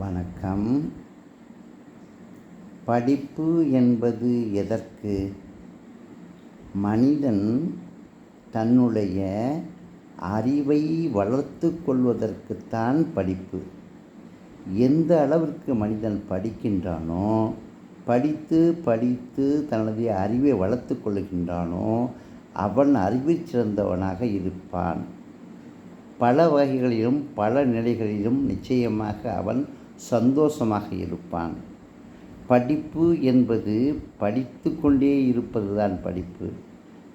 வணக்கம். படிப்பு என்பது எதற்கு? மனிதன் தன்னுடைய அறிவை வளர்த்து கொள்வதற்குத்தான் படிப்பு. எந்த அளவிற்கு மனிதன் படிக்கின்றானோ படித்து படித்து தனது அறிவை வளர்த்து கொள்கின்றானோ அவன் அறிவில் சிறந்தவனாக இருப்பான். பல வகைகளிலும் பல நிலைகளிலும் நிச்சயமாக அவன் சந்தோஷமாக இருப்பான். படிப்பு என்பது படித்து கொண்டே இருப்பது தான் படிப்பு.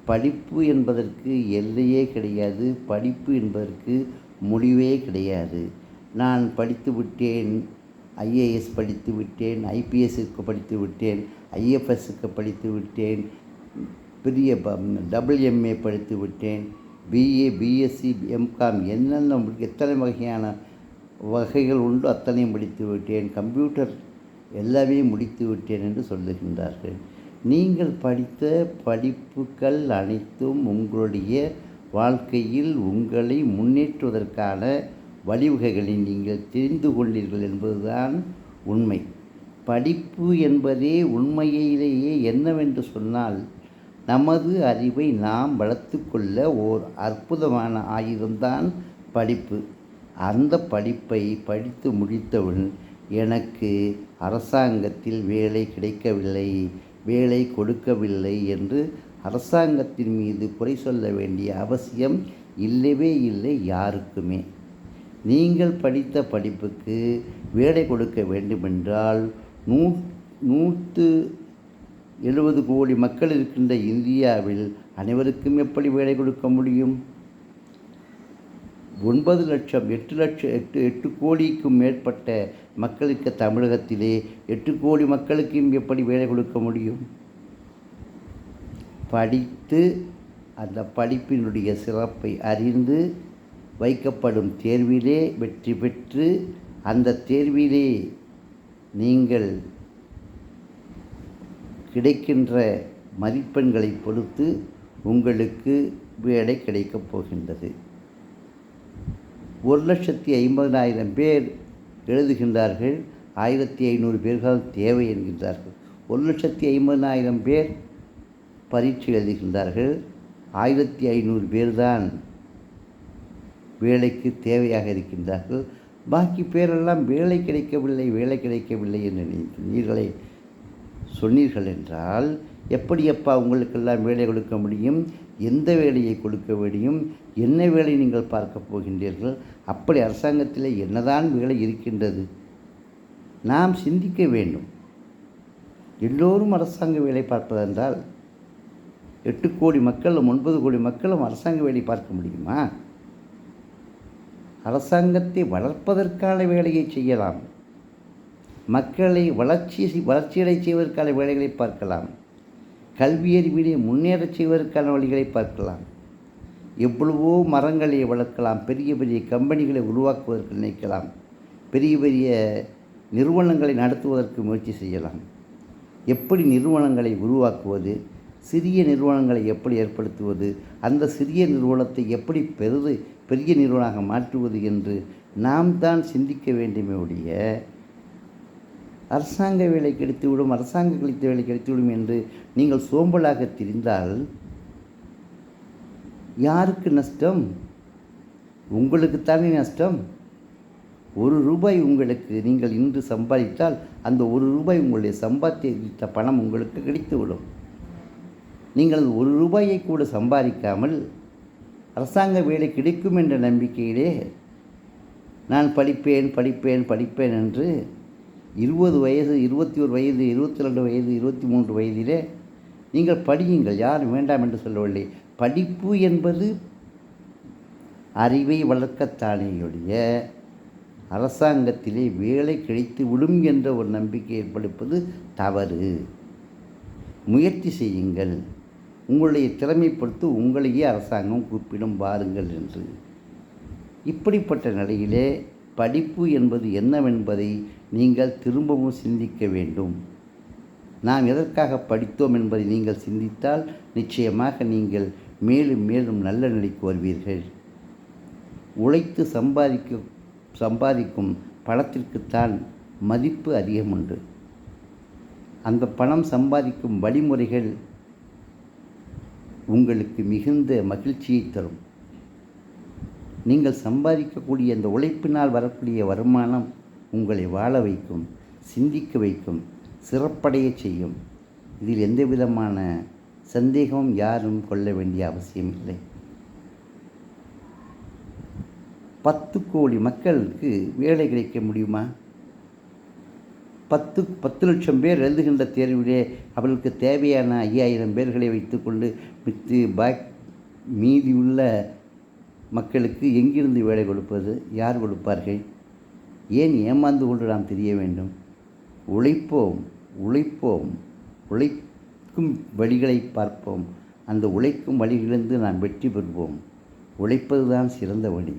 படிப்பு என்பதற்கு எல்லையே கிடையாது. படிப்பு என்பதற்கு முடிவே கிடையாது. நான் படித்து விட்டேன் ஐஏஎஸ் படித்து விட்டேன் ஐபிஎஸ்க்கு படித்து விட்டேன் ஐஎஃப்எஸ்க்கு படித்து விட்டேன் பெரிய டபுள் எம்ஏ படித்து விட்டேன் பிஏ பிஎஸ்சி எம்காம் என்னென்ன எத்தனை வகையான வகைகள் உண்டு. அத்தனையும் முடித்து விட்டேன். கம்ப்யூட்டர் எல்லாமே முடித்து விட்டேன் என்று சொல்லுகின்றார்கள். நீங்கள் படித்த படிப்புகள் அனைத்தும் உங்களுடைய வாழ்க்கையில் உங்களை முன்னேற்றுவதற்கான வழிவகைகளை நீங்கள் தெரிந்து கொண்டீர்கள் என்பதுதான் உண்மை. படிப்பு என்பதே உண்மையிலேயே என்னவென்று சொன்னால் நமது அறிவை நாம் வளர்த்து கொள்ள ஓர் அற்புதமான ஆயுதம்தான் படிப்பு. அந்த படிப்பை படித்து முடித்தவுடன் எனக்கு அரசாங்கத்தில் வேலை கிடைக்கவில்லை வேலை கொடுக்கவில்லை என்று அரசாங்கத்தின் மீது குறை சொல்ல வேண்டிய அவசியம் இல்லவே இல்லை யாருக்குமே. நீங்கள் படித்த படிப்புக்கு வேலை கொடுக்க வேண்டுமென்றால் நூ நூற்று எழுபது கோடி மக்கள் இருக்கின்ற இந்தியாவில் அனைவருக்கும் எப்படி வேலை கொடுக்க முடியும்? ஒன்பது லட்சம் எட்டு லட்சம் எட்டு எட்டு கோடிக்கும் மேற்பட்ட மக்களுக்கு தமிழகத்திலே எட்டு கோடி மக்களுக்கும் எப்படி வேலை கொடுக்க முடியும்? படித்து அந்த படிப்பினுடைய சிறப்பை அறிந்து வைக்கப்படும் தேர்விலே வெற்றி பெற்று அந்த தேர்விலே நீங்கள் கிடைக்கின்ற மதிப்பெண்களை பொறுத்து உங்களுக்கு வேலை கிடைக்கப் போகின்றது. ஒரு லட்சத்தி ஐம்பதனாயிரம் பேர் எழுதுகின்றார்கள். ஆயிரத்தி ஐநூறு பேர்கள் தேவை என்கின்றார்கள். ஒரு லட்சத்தி ஐம்பதனாயிரம் பேர் பரீட்சை எழுதுகின்றார்கள். ஆயிரத்தி ஐநூறு பேர்தான் வேலைக்கு தேவையாக இருக்கின்றார்கள். பாக்கி பேரெல்லாம் வேலை கிடைக்கவில்லை வேலை கிடைக்கவில்லை என்று நீர்களை சொன்னீர்கள் என்றால் எப்படியப்பா உங்களுக்கெல்லாம் வேலை கொடுக்க முடியும்? எந்த வேலையை கொடுக்க முடியும்? என்ன வேலை நீங்கள் பார்க்க போகின்றீர்கள்? அப்படி அரசாங்கத்தில் என்னதான் வேலை இருக்கின்றது? நாம் சிந்திக்க வேண்டும். எல்லோரும் அரசாங்க வேலை பார்ப்பதென்றால் எட்டு கோடி மக்களும் ஒன்பது கோடி மக்களும் அரசாங்க வேலை பார்க்க முடியுமா? அரசாங்கத்தை வளர்ப்பதற்கான வேலையை செய்யலாம். மக்களை வளர்ச்சி வளர்ச்சியடை செய்வதற்கான வேலைகளை பார்க்கலாம். கல்வியறிவிலே முன்னேறச் செய்வதற்கான வழிகளை பார்க்கலாம். எவ்வளவோ மரங்களை வளர்க்கலாம் பெரிய பெரிய கம்பெனிகளை உருவாக்குவதற்கு நினைக்கலாம் பெரிய பெரிய நிறுவனங்களை நடத்துவதற்கு முயற்சி செய்யலாம். எப்படி நிறுவனங்களை உருவாக்குவது சிறிய நிறுவனங்களை எப்படி ஏற்படுத்துவது அந்த சிறிய நிறுவனத்தை எப்படி பெரிது பெரிய நிறுவனமாக மாற்றுவது என்று நாம் தான் சிந்திக்க வேண்டுமே ஒழிய அரசாங்க வேலை கிடைத்துவிடும் அரசாங்க கழித்த வேலை கிடைத்துவிடும் என்று நீங்கள் சோம்பலாக தெரிந்தால் யாருக்கு நஷ்டம்? உங்களுக்குத்தானே நஷ்டம். ஒரு ரூபாய் உங்களுக்கு நீங்கள் இன்று சம்பாதித்தால் அந்த ஒரு ரூபாய் உங்களுடைய சம்பாதித்த பணம் உங்களுக்கு கிடைத்துவிடும் நீங்கள் ஒரு ரூபாயை கூட சம்பாதிக்காமல் அரசாங்க வேலை கிடைக்கும் என்ற நம்பிக்கையிலே நான் படிப்பேன் படிப்பேன் படிப்பேன் என்று இருபது வயது இருபத்தி ஒரு வயது இருபத்தி ரெண்டு வயது இருபத்தி மூன்று வயதிலே நீங்கள் படியுங்கள். யாரும் வேண்டாம் என்று சொல்லவில்லை. படிப்பு என்பது அறிவை வளர்க்கத்தானேயுடைய அரசாங்கத்திலே வேலை கிடைத்து விடும் என்ற ஒரு நம்பிக்கை ஏற்படுப்பது தவறு. முயற்சி செய்யுங்கள். உங்களுடைய திறமை பொறுத்து உங்களையே அரசாங்கம் கூப்பிடும் பாருங்கள் என்று. இப்படிப்பட்ட நிலையிலே படிப்பு என்பது என்னவென்பதை நீங்கள் திரும்பவும் சிந்திக்க வேண்டும். நாம் எதற்காக படித்தோம் என்பதை நீங்கள் சிந்தித்தால் நிச்சயமாக நீங்கள் மேலும் மேலும் நல்ல நிலைக்கு வருவீர்கள். உழைத்து சம்பாதிக்க சம்பாதிக்கும் பணத்திற்குத்தான் மதிப்பு அதிகம் உண்டு அந்த பணம் சம்பாதிக்கும் வழிமுறைகள் உங்களுக்கு மிகுந்த மகிழ்ச்சியை தரும். நீங்கள் சம்பாதிக்கக்கூடிய அந்த உழைப்பினால் வரக்கூடிய வருமானம் உங்களை வாழ வைக்கும் சிந்திக்க வைக்கும் சிறப்படைய செய்யும். இதில் எந்த விதமான சந்தேகமும் யாரும் கொள்ள வேண்டிய அவசியம் இல்லை. பத்து கோடி மக்களுக்கு வேலை கிடைக்க முடியுமா? பத்து பத்து லட்சம் பேர் எழுதுகின்ற தேர்விலே அவர்களுக்கு தேவையான ஐயாயிரம் பேர்களை வைத்துக்கொண்டு மித்து பாக் மீதி உள்ள மக்களுக்கு எங்கிருந்து வேலை கொடுப்பது? யார் கொடுப்பார்கள்? ஏன் ஏமாந்து கொண்டு நாம் தெரிய வேண்டும்? உழைப்போம் உழைப்போம் உழைக்கும் வழிகளை பார்ப்போம். அந்த உழைக்கும் வழியிலிருந்து நாம் வெற்றி பெறுவோம். உழைப்பது தான் சிறந்த வழி.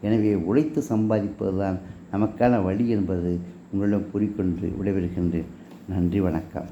எனவே உழைத்து சம்பாதிப்பது தான் நமக்கான வழி என்பது உங்களிடம் கூறிக்கொண்டு விடைபெறுகின்றேன். நன்றி வணக்கம்.